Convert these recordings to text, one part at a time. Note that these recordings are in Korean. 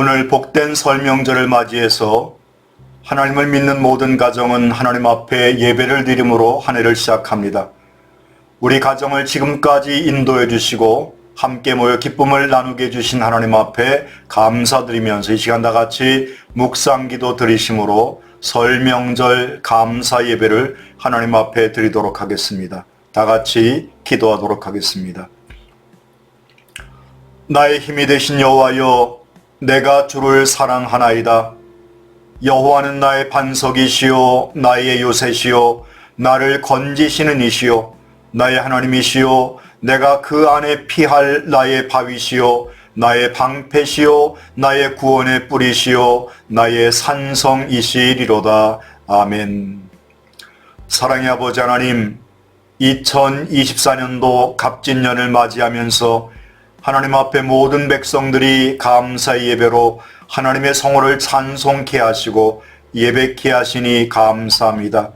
오늘 복된 설명절을 맞이해서 하나님을 믿는 모든 가정은 하나님 앞에 예배를 드림으로 한 해를 시작합니다. 우리 가정을 지금까지 인도해 주시고 함께 모여 기쁨을 나누게 해주신 하나님 앞에 감사드리면서 이 시간 다 같이 묵상기도 드리심으로 설명절 감사 예배를 하나님 앞에 드리도록 하겠습니다. 다 같이 기도하도록 하겠습니다. 나의 힘이 되신 여호와여 내가 주를 사랑하나이다. 여호와는 나의 반석이시요 나의 요새시요 나를 건지시는 이시요 나의 하나님이시요 내가 그 안에 피할 나의 바위시요 나의 방패시요 나의 구원의 뿌리시요 나의 산성이시리로다 아멘. 사랑의 아버지 하나님 2024년도 갑진년을 맞이하면서 하나님 앞에 모든 백성들이 감사의 예배로 하나님의 성호를 찬송케 하시고 예배케 하시니 감사합니다.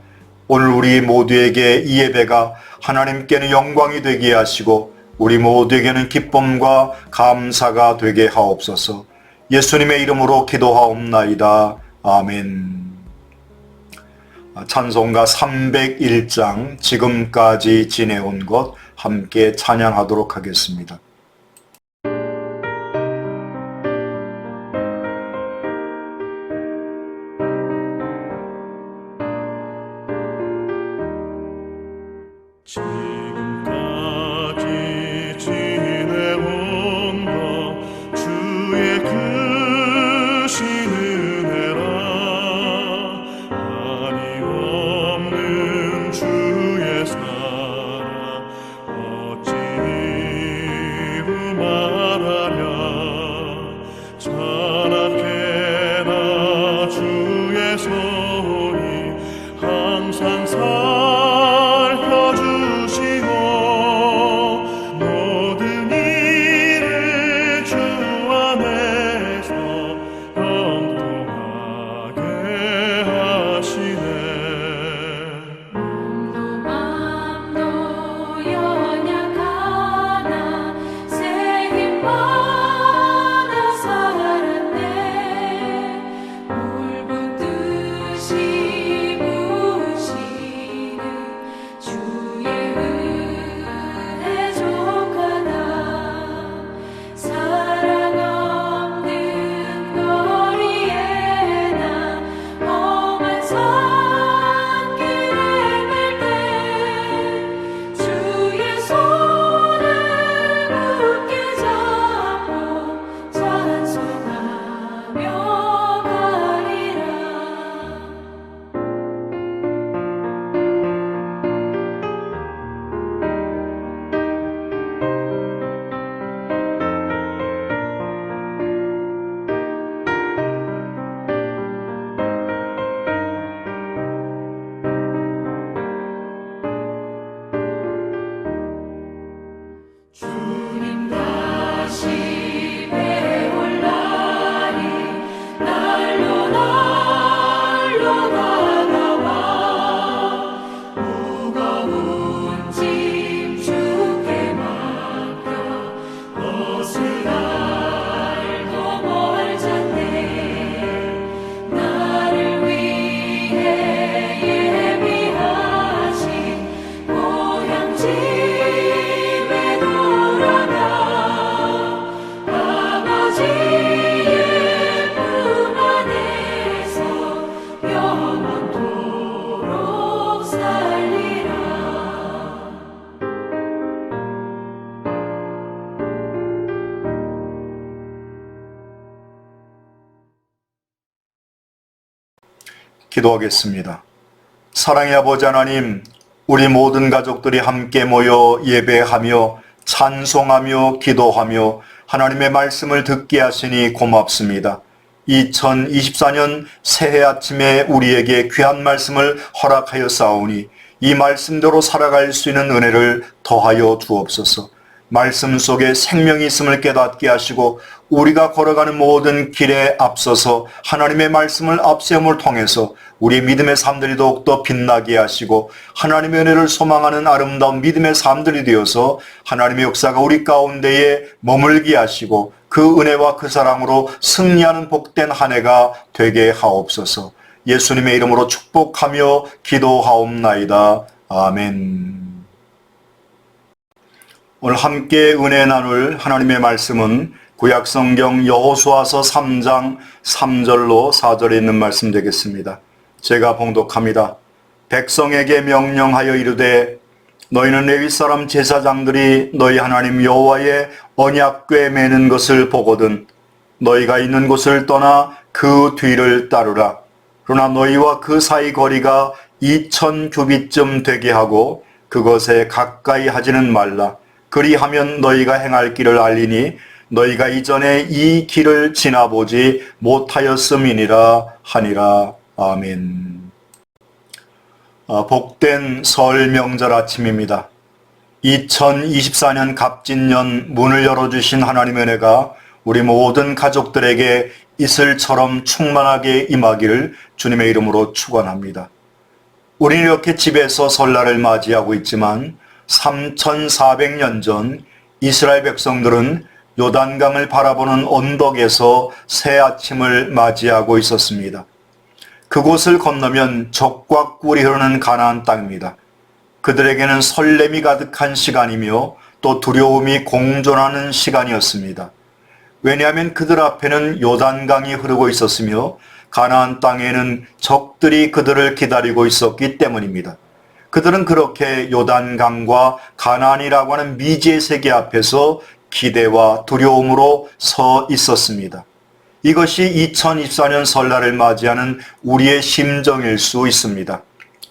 오늘 우리 모두에게 이 예배가 하나님께는 영광이 되게 하시고 우리 모두에게는 기쁨과 감사가 되게 하옵소서. 예수님의 이름으로 기도하옵나이다. 아멘. 찬송가 301장 지금까지 지내온 것 함께 찬양하도록 하겠습니다. 기도하겠습니다. 사랑의 아버지 하나님, 우리 모든 가족들이 함께 모여 예배하며 찬송하며 기도하며 하나님의 말씀을 듣게 하시니 고맙습니다. 2024년 새해 아침에 우리에게 귀한 말씀을 허락하여 싸우니 이 말씀대로 살아갈 수 있는 은혜를 더하여 주옵소서. 말씀 속에 생명이 있음을 깨닫게 하시고 우리가 걸어가는 모든 길에 앞서서 하나님의 말씀을 앞세움을 통해서 우리 믿음의 삶들이 더욱더 빛나게 하시고 하나님의 은혜를 소망하는 아름다운 믿음의 삶들이 되어서 하나님의 역사가 우리 가운데에 머물게 하시고 그 은혜와 그 사랑으로 승리하는 복된 한 해가 되게 하옵소서. 예수님의 이름으로 축복하며 기도하옵나이다. 아멘. 오늘 함께 은혜 나눌 하나님의 말씀은 구약성경 여호수아서 3장 3절로 4절에 있는 말씀 되겠습니다. 제가 봉독합니다. 백성에게 명령하여 이르되 너희는 레위 사람 제사장들이 너희 하나님 여호와의 언약궤 매는 것을 보거든 너희가 있는 곳을 떠나 그 뒤를 따르라. 그러나 너희와 그 사이 거리가 2천 규빗쯤 되게 하고 그것에 가까이 하지는 말라. 그리하면 너희가 행할 길을 알리니 너희가 이전에 이 길을 지나보지 못하였음이니라 하니라. 아멘. 아, 복된 설 명절 아침입니다. 2024년 갑진년 문을 열어주신 하나님의 은혜가 우리 모든 가족들에게 이슬처럼 충만하게 임하기를 주님의 이름으로 축원합니다. 우리는 이렇게 집에서 설날을 맞이하고 있지만 3400년 전 이스라엘 백성들은 요단강을 바라보는 언덕에서 새 아침을 맞이하고 있었습니다. 그곳을 건너면 적과 꿀이 흐르는 가나안 땅입니다. 그들에게는 설렘이 가득한 시간이며 또 두려움이 공존하는 시간이었습니다. 왜냐하면 그들 앞에는 요단강이 흐르고 있었으며 가나안 땅에는 적들이 그들을 기다리고 있었기 때문입니다. 그들은 그렇게 요단강과 가나안이라고 하는 미지의 세계 앞에서 기대와 두려움으로 서 있었습니다. 이것이 2024년 설날을 맞이하는 우리의 심정일 수 있습니다.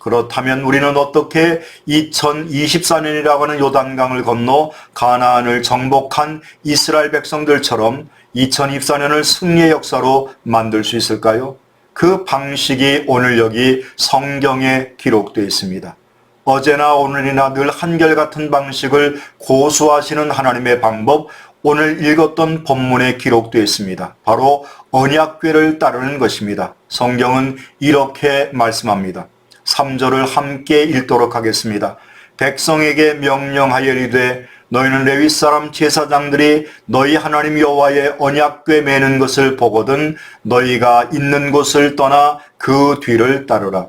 그렇다면 우리는 어떻게 2024년이라고 하는 요단강을 건너 가나안을 정복한 이스라엘 백성들처럼 2024년을 승리의 역사로 만들 수 있을까요? 그 방식이 오늘 여기 성경에 기록되어 있습니다. 어제나 오늘이나 늘 한결같은 방식을 고수하시는 하나님의 방법, 오늘 읽었던 본문에 기록되어 있습니다. 바로 언약궤를 따르는 것입니다. 성경은 이렇게 말씀합니다. 3절을 함께 읽도록 하겠습니다. 백성에게 명령하여 이르되 너희는 레위 사람 제사장들이 너희 하나님 여호와의 언약궤 매는 것을 보거든 너희가 있는 곳을 떠나 그 뒤를 따르라.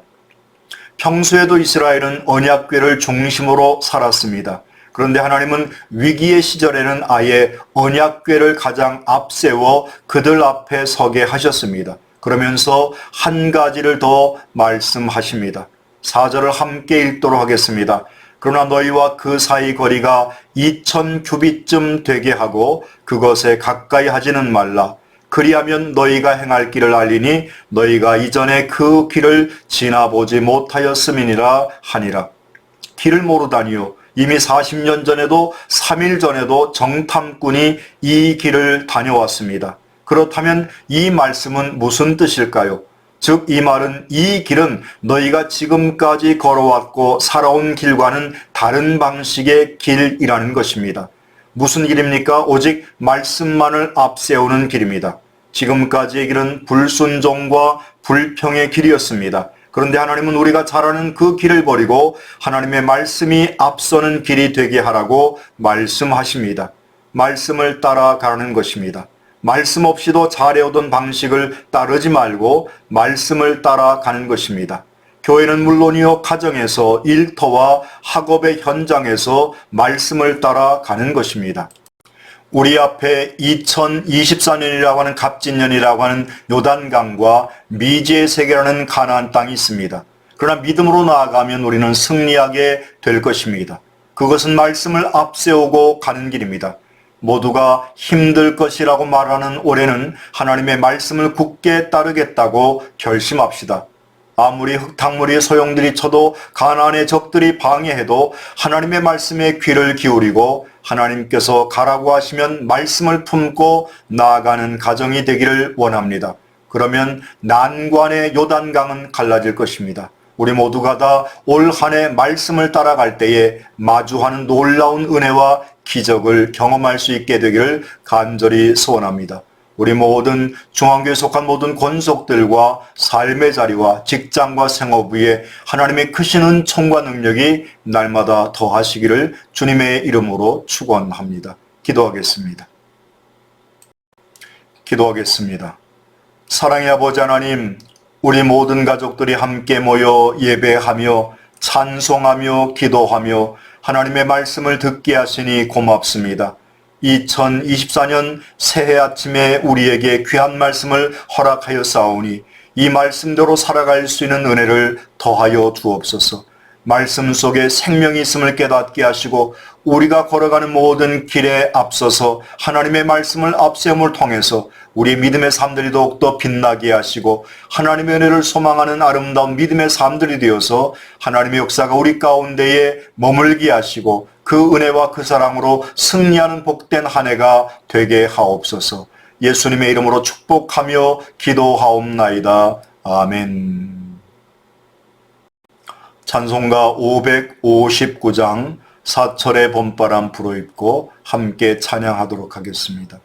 평소에도 이스라엘은 언약궤를 중심으로 살았습니다. 그런데 하나님은 위기의 시절에는 아예 언약궤를 가장 앞세워 그들 앞에 서게 하셨습니다. 그러면서 한 가지를 더 말씀하십니다. 4절을 함께 읽도록 하겠습니다. 그러나 너희와 그 사이 거리가 2천 규빗쯤 되게 하고 그것에 가까이 하지는 말라. 그리하면 너희가 행할 길을 알리니 너희가 이전에 그 길을 지나보지 못하였음이니라 하니라. 길을 모르다니요. 이미 40년 전에도 3일 전에도 정탐꾼이 이 길을 다녀왔습니다. 그렇다면 이 말씀은 무슨 뜻일까요? 즉, 이 말은 이 길은 너희가 지금까지 걸어왔고 살아온 길과는 다른 방식의 길이라는 것입니다. 무슨 길입니까? 오직 말씀만을 앞세우는 길입니다. 지금까지의 길은 불순종과 불평의 길이었습니다. 그런데 하나님은 우리가 잘 아는 그 길을 버리고 하나님의 말씀이 앞서는 길이 되게 하라고 말씀하십니다. 말씀을 따라가는 것입니다. 말씀 없이도 잘해오던 방식을 따르지 말고 말씀을 따라가는 것입니다. 교회는 물론이요, 가정에서 일터와 학업의 현장에서 말씀을 따라가는 것입니다. 우리 앞에 2024년이라고 하는 갑진년이라고 하는 요단강과 미지의 세계라는 가나안 땅이 있습니다. 그러나 믿음으로 나아가면 우리는 승리하게 될 것입니다. 그것은 말씀을 앞세우고 가는 길입니다. 모두가 힘들 것이라고 말하는 올해는 하나님의 말씀을 굳게 따르겠다고 결심합시다. 아무리 흙탕물이 소용들이 쳐도 가나안의 적들이 방해해도 하나님의 말씀에 귀를 기울이고 하나님께서 가라고 하시면 말씀을 품고 나아가는 가정이 되기를 원합니다. 그러면 난관의 요단강은 갈라질 것입니다. 우리 모두가 다 올 한 해 말씀을 따라갈 때에 마주하는 놀라운 은혜와 기적을 경험할 수 있게 되기를 간절히 소원합니다. 우리 모든 중앙교에 속한 모든 권속들과 삶의 자리와 직장과 생업 위에 하나님의 크신 은총과 능력이 날마다 더하시기를 주님의 이름으로 축원합니다. 기도하겠습니다. 기도하겠습니다. 사랑의 아버지 하나님, 우리 모든 가족들이 함께 모여 예배하며 찬송하며 기도하며 하나님의 말씀을 듣게 하시니 고맙습니다. 2024년 새해 아침에 우리에게 귀한 말씀을 허락하여 싸우니 이 말씀대로 살아갈 수 있는 은혜를 더하여 주옵소서. 말씀 속에 생명이 있음을 깨닫게 하시고 우리가 걸어가는 모든 길에 앞서서 하나님의 말씀을 앞세움을 통해서 우리 믿음의 삶들이 더욱더 빛나게 하시고 하나님의 은혜를 소망하는 아름다운 믿음의 삶들이 되어서 하나님의 역사가 우리 가운데에 머물게 하시고 그 은혜와 그 사랑으로 승리하는 복된 한 해가 되게 하옵소서. 예수님의 이름으로 축복하며 기도하옵나이다. 아멘. 찬송가 559장 사철의 봄바람 불어입고 함께 찬양하도록 하겠습니다.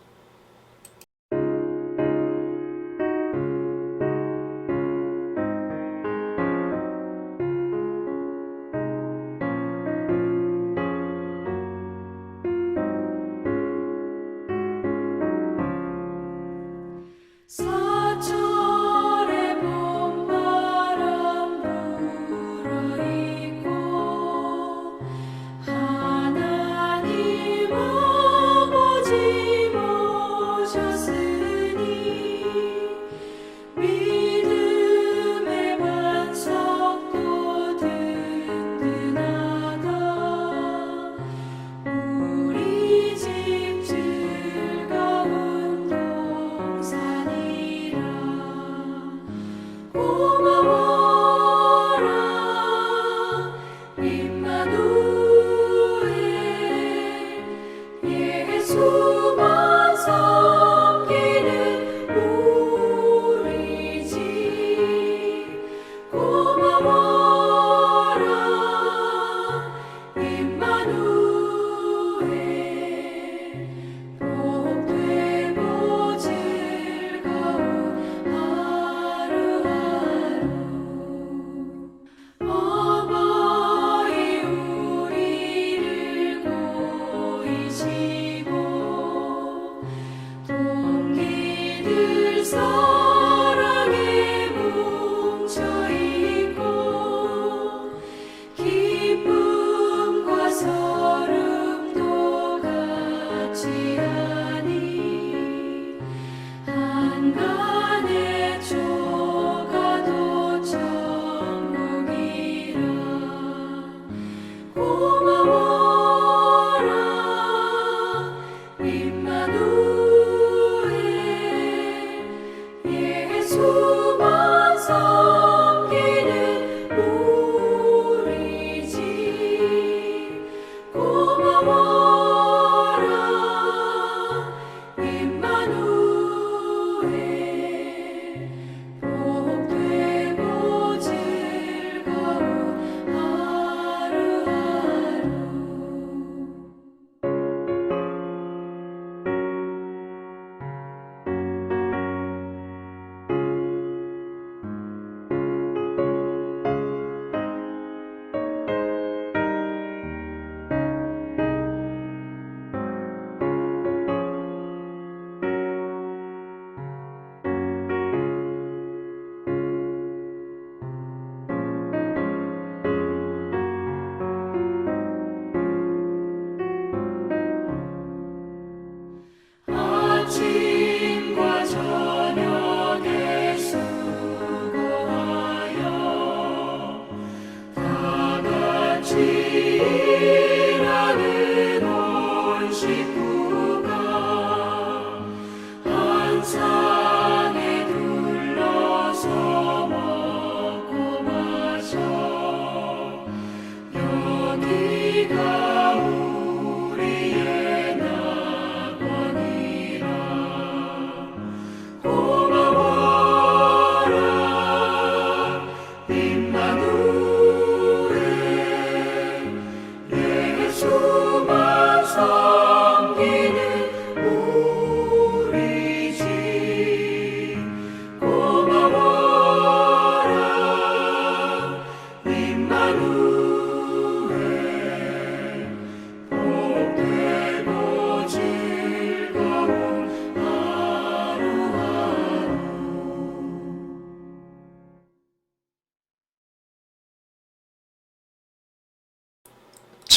time.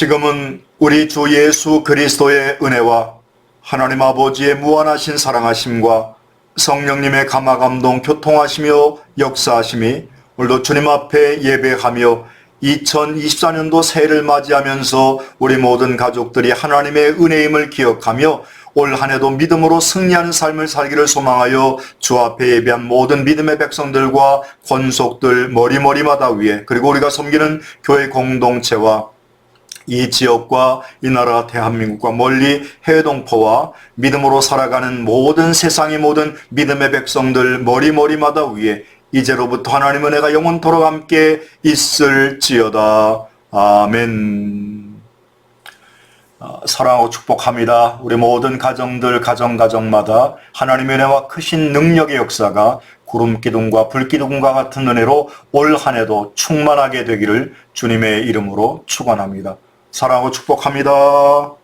지금은 우리 주 예수 그리스도의 은혜와 하나님 아버지의 무한하신 사랑하심과 성령님의 감화감동 교통하시며 역사하심이 오늘도 주님 앞에 예배하며 2024년도 새해를 맞이하면서 우리 모든 가족들이 하나님의 은혜임을 기억하며 올 한해도 믿음으로 승리하는 삶을 살기를 소망하여 주 앞에 예배한 모든 믿음의 백성들과 권속들 머리머리마다 위에 그리고 우리가 섬기는 교회 공동체와 이 지역과 이 나라 대한민국과 멀리 해외 동포와 믿음으로 살아가는 모든 세상의 모든 믿음의 백성들 머리머리마다 위에 이제로부터 하나님 은혜가 영원토록 함께 있을지어다. 아멘. 아, 사랑하고 축복합니다. 우리 모든 가정들 가정 가정마다 하나님의 은혜와 크신 능력의 역사가 구름 기둥과 불 기둥과 같은 은혜로 올 한해도 충만하게 되기를 주님의 이름으로 축원합니다. 사랑하고 축복합니다.